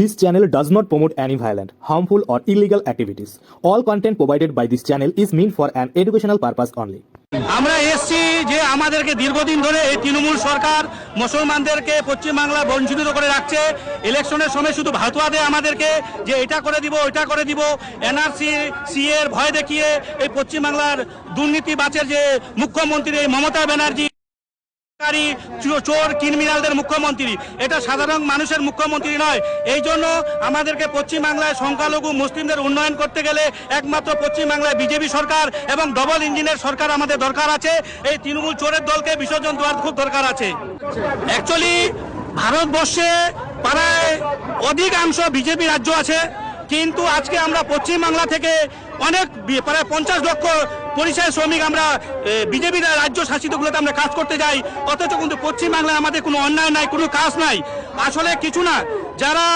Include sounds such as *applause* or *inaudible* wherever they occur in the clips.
This channel does not promote any violent, harmful, or illegal activities. All content provided by this channel is meant for an educational purpose only. আমরা এসছি যে আমাদেরকে দীর্ঘদিন ধরে এই তৃণমূল সরকার মুসলমানদেরকে পশ্চিমবাংলা বঞ্চিত করে রাখছে ইলেকশনের সময় শুধু ভাতুয়া দেয় আমাদেরকে যে এটা করে দিব ওইটা করে দিব এনআরসি সি এর ভয় দেখিয়ে এই পশ্চিমবাংলার দুর্নীতি বাঁচের যে মুখ্যমন্ত্রী এই মমতা ব্যানার্জি চোর ক্রিমিনালদের মুখ্যমন্ত্রী। এটা সাধারণ মানুষের মুখ্যমন্ত্রী নয়। এই জন্য আমাদেরকে পশ্চিমবাংলায় সংখ্যালঘু মুসলিমদের উন্নয়ন করতে গেলে একমাত্র পশ্চিমবাংলায় বিজেপি সরকার এবং ডবল ইঞ্জিনের সরকার আমাদের দরকার আছে। এই তৃণমূল চোরের দলকে বিসর্জন দেওয়ার খুব দরকার আছে। অ্যাকচুয়ালি ভারতবর্ষে প্রায় অধিকাংশ বিজেপি রাজ্য আছে। কিন্তু আজকে আমরা পশ্চিমবাংলা থেকে অনেক প্রায় পঞ্চাশ লক্ষ পরিচয় শ্রমিক আমরা বিজেপি রাজ্য শাসিতগুলোতে আমরা কাজ করতে যাই। অথচ কিন্তু পশ্চিমবাংলায় আমাদের কোনো অন্যায় নাই, কোনো কাজ নাই। আসলে কিছু না, যারা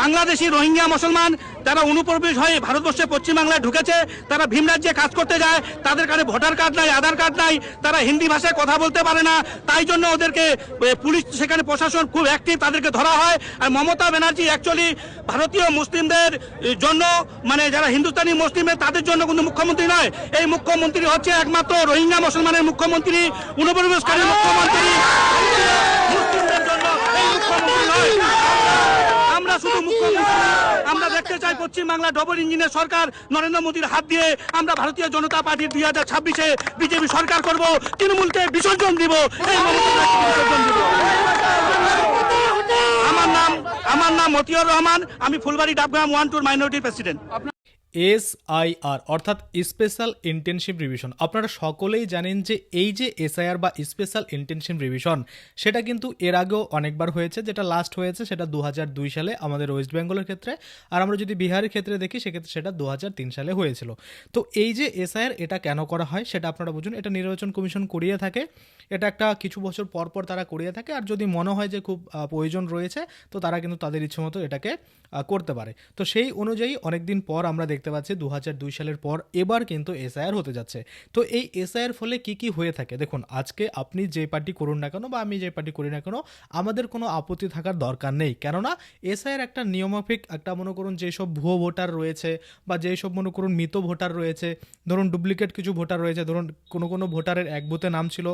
বাংলাদেশি রোহিঙ্গা মুসলমান তারা অনুপ্রবেশ হয়ে ভারতবর্ষে পশ্চিমবাংলায় ঢুকেছে তারা ভিন রাজ্যে কাজ করতে যায় তাদের কাছে ভোটার কার্ড নাই আধার কার্ড নাই তারা হিন্দি ভাষায় কথা বলতে পারে না তাই জন্য ওদেরকে পুলিশ সেখানে প্রশাসন খুব অ্যাক্টিভ তাদেরকে ধরা হয়। আর মমতা ব্যানার্জি অ্যাকচুয়ালি ভারতীয় মুসলিমদের জন্য মানে যারা হিন্দুস্তানি মুসলিমের তাদের জন্য কিন্তু মুখ্যমন্ত্রী নয় এই মুখ্যমন্ত্রী হচ্ছে একমাত্র রোহিঙ্গা মুসলমানের মুখ্যমন্ত্রী অনুপ্রবেশকারী মুখ্যমন্ত্রী। মুসলিমদের জন্য এই মুখ্যমন্ত্রী নয়। শুধু মুখ্যমন্ত্রী আমরা দেখতে চাই পশ্চিমবাংলা ডবল ইঞ্জিনের সরকার নরেন্দ্র মোদীর হাত দিয়ে আমরা ভারতীয় জনতা পার্টির দুই হাজার ছাব্বিশে বিজেপি সরকার করব তৃণমূলকে বিসর্জন দিব এই মমতা বিসর্জন দিব। আমার নাম আমার নাম মতিউর রহমান আমি Phulbari Dabgram one tour minority president S I R অর্থাৎ স্পেশাল ইন্টেনসিভ রিভিশন। আপনারা সকলেই জানেন যে এই যে এসআইআর বা স্পেশাল ইন্টেনসিভ রিভিশন, সেটা কিন্তু এর আগেও অনেকবার হয়েছে। যেটা লাস্ট হয়েছে, সেটা দু সালে আমাদের ওয়েস্ট বেঙ্গলের ক্ষেত্রে। আর আমরা যদি বিহারের ক্ষেত্রে দেখি, সেক্ষেত্রে সেটা দু সালে হয়েছিল। তো এই যে এসআইআর, এটা কেন করা হয়, সেটা আপনারা বুঝুন। এটা নির্বাচন কমিশন করিয়ে থাকে। এটা একটা কিছু বছর পর পর তারা করিয়ে থাকে। আর যদি মনে হয় যে খুব প্রয়োজন রয়েছে, তো তারা কিন্তু তাদের ইচ্ছে মতো এটাকে করতে পারে। তো সেই অনুযায়ী অনেকদিন পর আমরা দেখতে পাচ্ছি দু সালের পর এবার কিন্তু এসআইআর হতে যাচ্ছে। তো এই এসআইআর ফলে কি কি হয়ে থাকে? দেখুন, আজকে আপনি যে পার্টি করুন না কেন বা আমি যে পার্টি করি না কেন, আমাদের কোনো আপত্তি থাকার দরকার নেই। কেননা, এসআইআর একটা নিয়মাফিক একটা মনে করুন যেসব ভুয়ো ভোটার রয়েছে বা যেসব মনে করুন মৃত ভোটার রয়েছে, ধরুন ডুপ্লিকেট কিছু ভোটার রয়েছে, ধরুন কোনো কোনো ভোটারের এক বুথে নাম ছিল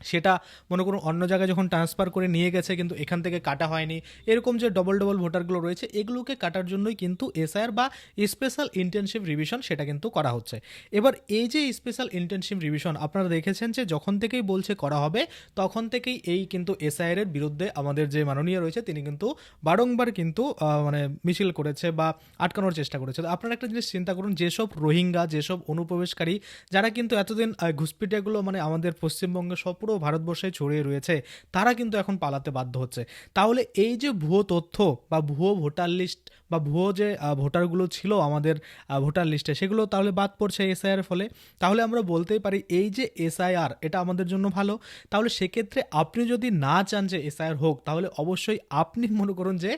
সেটা মনে করুন অন্য জায়গায় যখন ট্রান্সফার করে নিয়ে গেছে কিন্তু এখান থেকে কাটা হয়নি। এরকম যে ডবল ডবল ভোটারগুলো রয়েছে এগুলোকে কাটার জন্যই কিন্তু এসআইআর বা স্পেশাল ইন্টেনসিভ রিভিশন সেটা কিন্তু করা হচ্ছে। এবার এই যে স্পেশাল ইন্টেনসিভ রিভিশন আপনারা দেখেছেন যে যখন থেকেই বলছে করা হবে তখন থেকেই এই কিন্তু এসআইআর এর বিরুদ্ধে আমাদের যে মাননীয় রয়েছে তিনি কিন্তু বারংবার কিন্তু মানে মিছিল করেছে বা আটকানোর চেষ্টা করেছে। তো আপনারা একটা জিনিস চিন্তা করুন যেসব রোহিঙ্গা যেসব অনুপ্রবেশকারী যারা কিন্তু এতদিন আহ, ঘুষপিটাগুলো মানে আমাদের পশ্চিমবঙ্গে সব পুরো ভারতবর্ষে ছড়িয়ে রয়েছে, তারা কিন্তু এখন পালাতে বাধ্য হচ্ছে। তাহলে এই যে ভুয়ো তথ্য বা ভুয়ো ভোটার লিস্ট বা ভুয়ো যে ভোটারগুলো ছিল আমাদের ভোটার লিস্টে, সেগুলো তাহলে বাদ পড়ছে এসআইআর ফলে। তাহলে আমরা বলতেই পারি এই যে এসআইআর, এটা আমাদের জন্য ভালো। তাহলে সেক্ষেত্রে আপনি যদি না চান যে এসআইআর হোক, তাহলে অবশ্যই আপনি মনে করুন যে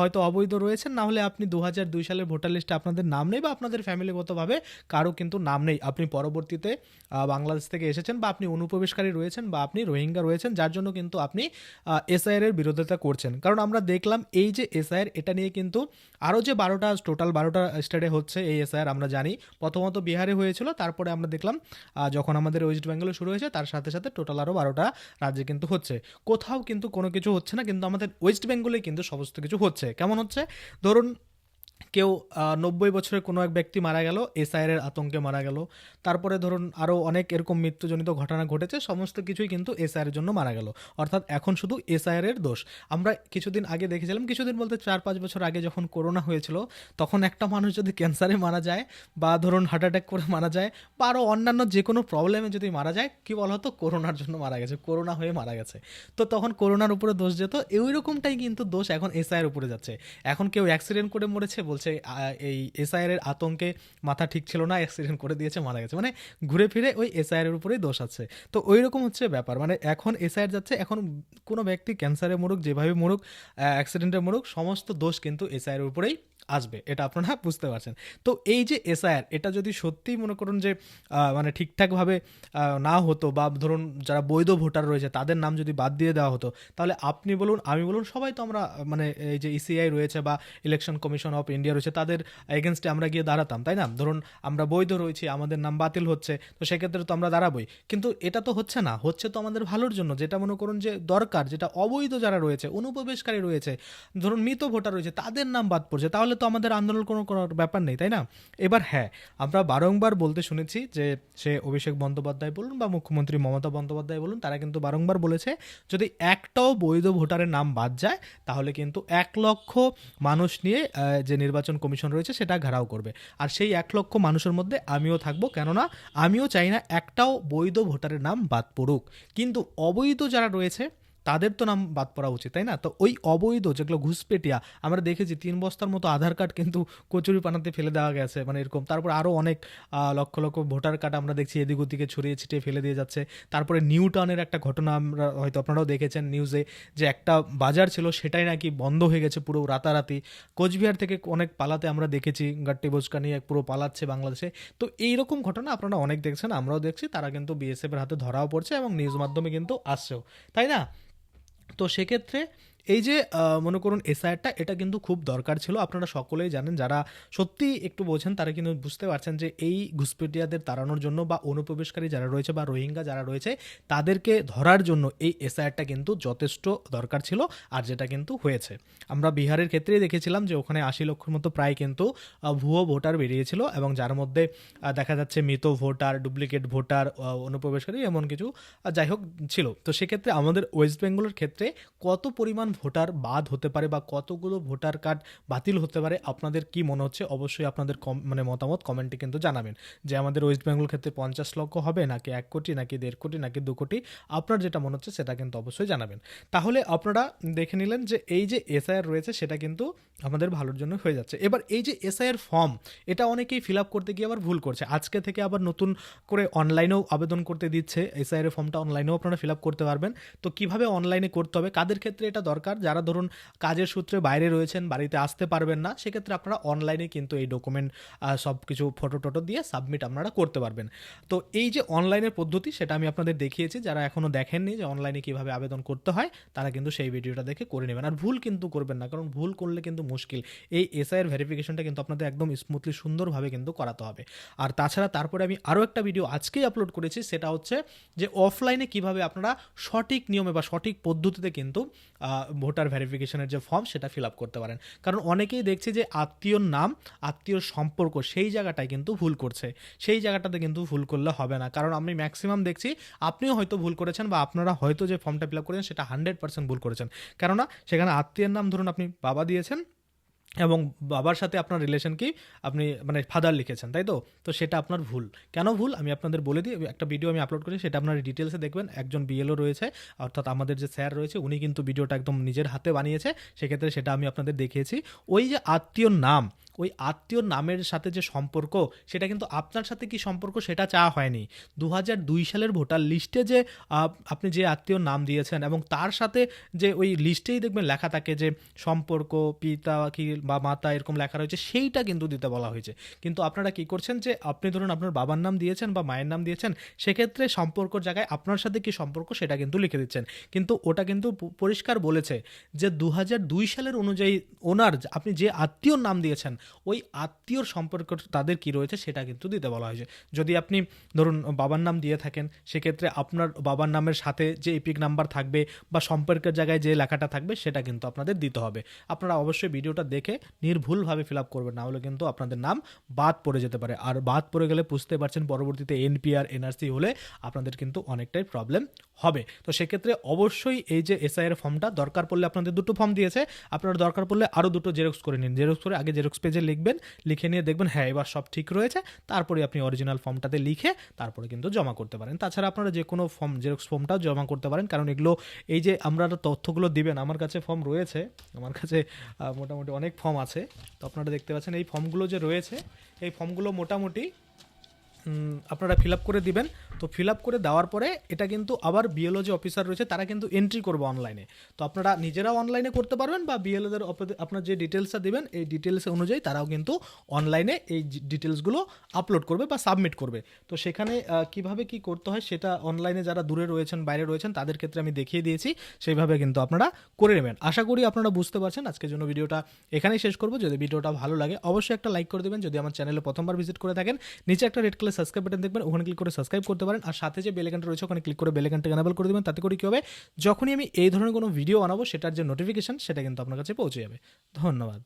হয়তো অবৈধ রয়েছেন, না হলে আপনি দু দুই সালের ভোটার লিস্টে আপনাদের নাম নেই বা আপনাদের ফ্যামিলিগতভাবে কারও কিন্তু নাম নেই। আপনি পরবর্তীতে বাংলাদেশ থেকে এসেছেন বা আপনি অনুপ্রবেশকারী রয়েছেন বা আপনি রোহিঙ্গা রয়েছেন, যার জন্য কিন্তু আপনি এসআইআর এর বিরোধিতা করছেন। কারণ আমরা দেখলাম এই যে এসআইআর এটা নিয়ে কিন্তু আরও যে বারোটা টোটাল বারোটা স্টেটে হচ্ছে এই এসআইআর আমরা জানি। প্রথমত বিহারে হয়েছিল, তারপরে আমরা দেখলাম যখন আমাদের ওয়েস্ট বেঙ্গলে শুরু হয়েছে, তার সাথে সাথে টোটাল আরও বারোটা রাজ্যে কিন্তু হচ্ছে। কোথাও কিন্তু কোনো কিছু হচ্ছে না, কিন্তু আমাদের ওয়েস্ট বেঙ্গলে কিন্তু সমস্ত কিছু হচ্ছে। কেমন হচ্ছে? ধরুন কেউ নব্বই বছরের কোনো এক ব্যক্তি মারা গেল এসআইআর আতঙ্কে মারা গেল। তারপরে ধরুন আরও অনেক এরকম মৃত্যুজনিত ঘটনা ঘটেছে, সমস্ত কিছুই কিন্তু এসআইআর জন্য মারা গেল। অর্থাৎ এখন শুধু এসআইআর এর দোষ। আমরা কিছুদিন আগে দেখেছিলাম, কিছুদিন বলতে চার পাঁচ বছর আগে যখন করোনা হয়েছিল, তখন একটা মানুষ যদি ক্যান্সারে মারা যায় বা ধরুন হার্ট অ্যাটাক করে মারা যায় বা আরও অন্যান্য যে কোনো প্রবলেমে যদি মারা যায়, কি বলা হতো করোনার জন্য মারা গেছে, করোনা হয়ে মারা গেছে। তো তখন করোনার উপরে দোষ যেত এই রকমটাই কিন্তু দোষ এখন এসআইয়ের উপরে যাচ্ছে। এখন কেউ অ্যাক্সিডেন্ট করে মরেছে বলছে এই এসআইআর এর আতঙ্কে মাথা ঠিক ছিল না অ্যাক্সিডেন্ট করে দিয়েছে, মারা গেছে। মানে ঘুরে ফিরে ওই এসআইআর এর উপরেই দোষ আছে। তো ওই রকম হচ্ছে ব্যাপার। মানে এখন এসআইআর যাচ্ছে, এখন কোনো ব্যক্তি ক্যান্সারে মরুক, যেভাবে মরুক অ্যাক্সিডেন্টে মরুক, সমস্ত দোষ কিন্তু এসআইআর এর উপরেই আসবে, এটা আপনারা *laughs* বুঝতে পারছেন। তো এই যে এসআইআর এটা যদি সত্যিই মনে করুন যে মানে ঠিকঠাকভাবে না হতো বা ধরুন যারা বৈধ ভোটার রয়েছে, তাদের নাম যদি বাদ দিয়ে দেওয়া হতো, তাহলে আপনি বলুন, আমি বলুন, সবাই তো আমরা মানে এই যে ইসিআই রয়েছে বা ইলেকশন কমিশন অফ ইন্ডিয়া রয়েছে, তাদের এগেনস্টে আমরা গিয়ে দাঁড়াতাম, তাই না? ধরুন আমরা বৈধ রয়েছি, আমাদের নাম বাতিল হচ্ছে, তো সেক্ষেত্রে তো আমরা দাঁড়াবই। কিন্তু এটা তো হচ্ছে না, হচ্ছে তো আমাদের ভালোর জন্য, যেটা মনে করুন যে দরকার, যেটা অবৈধ যারা রয়েছে, অনুপ্রবেশকারী রয়েছে, ধরুন মৃত ভোটার রয়েছে, তাদের নাম বাদ পড়ছে, তাহলে তো আমাদের আন্দোলন কোনো কোনো ব্যাপার নেই, তাই না? এবার হ্যাঁ আমরা বারংবার বলতে শুনেছি যে সে অভিষেক বন্দ্যোপাধ্যায় বলুন বা মুখ্যমন্ত্রী মমতা বন্দ্যোপাধ্যায় বলুন, তারা কিন্তু বারংবার বলেছে যদি একটাও বৈধ ভোটারের নাম বাদ যায়, তাহলে কিন্তু এক লক্ষ মানুষ নিয়ে যে নির্বাচন কমিশন রয়েছে সেটা ঘেরাও করবে। আর সেই এক লক্ষ মানুষের মধ্যে আমিও থাকব, কেননা আমিও চাই না একটাও বৈধ ভোটারের নাম বাদ পড়ুক। কিন্তু অবৈধ যারা রয়েছে তাদের তো নাম বাদ পড়া উচিত, তাই না? তো ওই অবৈধ যেগুলো ঘুষপেটিয়া, আমরা দেখেছি তিন বস্তার মতো আধার কার্ড কিন্তু কচুরি পানাতে ফেলে দেওয়া গেছে মানে এরকম। তারপর আরও অনেক লক্ষ লক্ষ ভোটার কার্ড আমরা দেখছি এদিক ওদিকে ছড়িয়ে ছিটিয়ে ফেলে দিয়ে যাচ্ছে। তারপরে নিউ টাউনের একটা ঘটনা আমরা হয়তো আপনারাও দেখেছেন নিউজে যে একটা বাজার ছিল, সেটাই নাকি বন্ধ হয়ে গেছে পুরো রাতারাতি। কোচবিহার থেকে অনেক পালাতে আমরা দেখেছি, গাট্টি বোচকা নিয়ে পুরো পালাচ্ছে বাংলাদেশে। তো এইরকম ঘটনা আপনারা অনেক দেখছেন, আমরাও দেখছি, তারা কিন্তু বিএসএফের হাতে ধরাও পড়ছে এবং নিউজ মাধ্যমে কিন্তু আসছেও, তাই না? তো সেক্ষেত্রে এই যে মনে করুন এসআইআরটা, এটা কিন্তু খুব দরকার ছিল। আপনারা সকলেই জানেন, যারা সত্যি একটু বোঝেন, তারা কিন্তু বুঝতে পারছেন যে এই ঘুসপেটিয়াদের তাড়ানোর জন্য বা অনুপ্রবেশকারী যারা রয়েছে বা রোহিঙ্গা যারা রয়েছে, তাদেরকে ধরার জন্য এই এসআইআরটা কিন্তু যথেষ্ট দরকার ছিল আর যেটা কিন্তু হয়েছে। আমরা বিহারের ক্ষেত্রেই দেখেছিলাম যে ওখানে আশি লক্ষের মতো প্রায় কিন্তু ভুয়ো ভোটার বেরিয়েছিল এবং যার মধ্যে দেখা যাচ্ছে মৃত ভোটার, ডুপ্লিকেট ভোটার অনুপ্রবেশকারী, এমন কিছু যাই হোক, ছিল। তো সেক্ষেত্রে আমাদের ওয়েস্ট বেঙ্গলের ক্ষেত্রে কত পরিমাণ ভোটার বাদ হতে পারে বা কতগুলো ভোটার কার্ড বাতিল হতে পারে, আপনাদের কি মনে হচ্ছে? অবশ্যই আপনাদের কম মানে মতামত কমেন্টে কিন্তু জানাবেন। যে আমাদের ওয়েস্ট বেঙ্গল ক্ষেত্রে পঞ্চাশ লক্ষ হবে, নাকি এক কোটি, নাকি দেড় কোটি, নাকি দু কোটি, আপনার যেটা মনে হচ্ছে সেটা কিন্তু অবশ্যই জানাবেন। তাহলে আপনারা দেখে নিলেন যে এই যে এসআইআর রয়েছে, সেটা কিন্তু আমাদের ভালোর জন্য হয়ে যাচ্ছে। এবার এই যে এসআইআর ফর্ম, এটা অনেকেই ফিল আপ করতে গিয়ে আবার ভুল করছে। আজকে থেকে আবার নতুন করে অনলাইনেও আবেদন করতে দিচ্ছে। এসআইআর ফর্মটা অনলাইনেও আপনারা ফিল আপ করতে পারবেন। তো কীভাবে অনলাইনে করতে হবে? কাদের ক্ষেত্রে এটা দরকার? যারা ধরুন কাজের সূত্রে বাইরে রয়েছেন, বাড়িতে আসতে পারবেন না, সেক্ষেত্রে আপনারা অনলাইনে কিন্তু এই ডকুমেন্ট সব কিছু ফটো টটো দিয়ে সাবমিট আপনারা করতে পারবেন। তো এই যে অনলাইনের পদ্ধতি, সেটা আমি আপনাদের দেখিয়েছি। যারা এখনও দেখেননি যে অনলাইনে কীভাবে আবেদন করতে হয়, তারা কিন্তু সেই ভিডিওটা দেখে করে নেবেন। আর ভুল কিন্তু করবেন না, কারণ ভুল করলে কিন্তু মুশকিল। এই এসআইয়ের ভেরিফিকেশনটা কিন্তু আপনাদের একদম স্মুথলি সুন্দরভাবে কিন্তু করাতে হবে। আর তাছাড়া তারপরে আমি আরও একটা ভিডিও আজকেই আপলোড করেছি, সেটা হচ্ছে যে অফলাইনে কীভাবে আপনারা সঠিক নিয়মে বা সঠিক পদ্ধতিতে কিন্তু ভোটার ভেরিফিকেশনের যে ফর্ম, সেটা ফিল আপ করতে পারেন। কারণ অনেকেই দেখছে যে আত্মীয়র নাম, আত্মীয়র সম্পর্ক সেই জায়গাটায় কিন্তু ভুল করছে। সেই জায়গাটাতে কিন্তু ভুল করলে হবে না। কারণ আমি ম্যাক্সিমাম দেখছি, আপনিও হয়তো ভুল করেছেন বা আপনারা হয়তো যে ফর্মটা ফিল আপ করেছেন, সেটা হান্ড্রেড পার্সেন্ট ভুল করেছেন। কেননা, সেখানে আত্মীয়ের নাম ধরুন আপনি বাবা দিয়েছেন এবং বাবার সাথে আপনার রিলেশন কি আপনি মানে ফাদার লিখেছেন, তাই তো? তো সেটা আপনার ভুল। কেন ভুল? আমি আপনাদের বলে দিই, একটা ভিডিও আমি আপলোড করি সেটা আপনার ডিটেলসে দেখবেন। একজন বিএলও রয়েছে, অর্থাৎ আমাদের যে স্যার রয়েছে, উনি কিন্তু ভিডিওটা একদম নিজের হাতে বানিয়েছে, সেক্ষেত্রে সেটা আমি আপনাদের দেখিয়েছি। ওই যে আত্মীয়র নাম ওই আত্মীয়র নামের সাথে যে সম্পর্ক, সেটা কিন্তু আপনার সাথে কি সম্পর্ক সেটা চাওয়া হয়নি। দু দুই সালের ভোটার লিস্টে যে আপনি যে আত্মীয়র নাম দিয়েছেন এবং তার সাথে যে ওই লিস্টেই দেখবেন লেখা থাকে যে সম্পর্ক, পিতা কি বা মাতা এরকম লেখা রয়েছে, সেইটা কিন্তু দিতে বলা হয়েছে। কিন্তু আপনারা কি করছেন যে, আপনি ধরুন আপনার বাবার নাম দিয়েছেন বা মায়ের নাম দিয়েছেন, সেক্ষেত্রে সম্পর্কর জায়গায় আপনার সাথে কি সম্পর্ক সেটা কিন্তু লিখে দিচ্ছেন। কিন্তু ওটা কিন্তু পরিষ্কার বলেছে যে দু সালের অনুযায়ী ওনার, আপনি যে আত্মীয়র নাম দিয়েছেন ওই আত্মীয়র সম্পর্ক তাদের কি রয়েছে সেটা কিন্তু দিতে বলা হয়েছে। যদি আপনি ধরুন বাবার নাম দিয়ে থাকেন, সেক্ষেত্রে আপনার বাবার নামের সাথে যে এপিক নাম্বার থাকবে বা সম্পর্কের জায়গায় যে লেখাটা থাকবে সেটা কিন্তু আপনাদের দিতে হবে। আপনারা অবশ্যই ভিডিওটা দেখে নির্ভুলভাবে ফিল আপ করবেন, না হলে কিন্তু আপনাদের নাম বাদ পড়ে যেতে পারে। আর বাদ পড়ে গেলে বুঝতে পারছেন পরবর্তীতে এনপিআর এনআরসি হলে আপনাদের কিন্তু অনেকটাই প্রবলেম হবে। তো সেক্ষেত্রে অবশ্যই এই যে এসআইয়ের ফর্মটা দরকার পড়লে আপনাদের দুটো ফর্ম দিয়েছে। আপনারা দরকার পড়লে আরও দুটো জেরক্স করে নিন। জেরক্স করে আগে জেরক্স লিখবেন, লিখে নিয়ে দেখবেন হ্যাঁ এবার সব ঠিক রয়েছে। তারপরে আপনি অরিজিনাল ফর্মটাতে লিখে তারপরে কিন্তু জমা করতে পারেন। তাছাড়া আপনারা যে কোনো ফর্ম জেরক্স ফর্মটাও জমা করতে পারেন। কারণ এগুলো, এই যে আমরা তথ্যগুলো দিবেন, আমার কাছে ফর্ম রয়েছে, আমার কাছে মোটামুটি অনেক ফর্ম আছে। তো আপনারা দেখতে পাচ্ছেন, এই ফর্মগুলো যে রয়েছে, এই ফর্মগুলো মোটামুটি আপনারা ফিল আপ করে দিবেন। তো ফিল আপ করে দেওয়ার পরে এটা কিন্তু আবার বিএলও যে অফিসার রয়েছে, তারা কিন্তু এন্ট্রি করবে অনলাইনে তো আপনারা নিজেরাও অনলাইনে করতে পারবেন বা বিএলওদের আপনার যে ডিটেলসটা দিবেন, এই ডিটেলস অনুযায়ী তারাও কিন্তু অনলাইনে এই ডিটেলসগুলো আপলোড করবে বা সাবমিট করবে। তো সেখানে কীভাবে কি করতে হয় সেটা অনলাইনে যারা দূরে রয়েছেন, বাইরে রয়েছেন, তাদের ক্ষেত্রে আমি দেখিয়ে দিয়েছি। সেইভাবে কিন্তু আপনারা করে নেবেন। আশা করি আপনারা বুঝতে পারছেন। আজকের জন্য ভিডিওটা এখানেই শেষ করব। যদি ভিডিওটা ভালো লাগে, অবশ্যই একটা লাইক করে দেবেন। যদি আমার চ্যানেলে প্রথমবার ভিজিট করে থাকেন, নিচে একটা রেড কালার সাবস্ক্রাইব বাটন দেখবেন, ওখানে ক্লিক করে সাবস্ক্রাইব করতে পারেন। আর সাথে যে বেলেকানটা রয়েছে, ওখানে ক্লিক করে বেলেকানটা এনাবেল করে দেবেন। তাতে করে কী হবে? যখনই আমি এই ধরনের কোনো ভিডিও আনাবো সেটার যে নোটিফিকেশন সেটা কিন্তু আপনার কাছে পৌঁছে যাবে। ধন্যবাদ।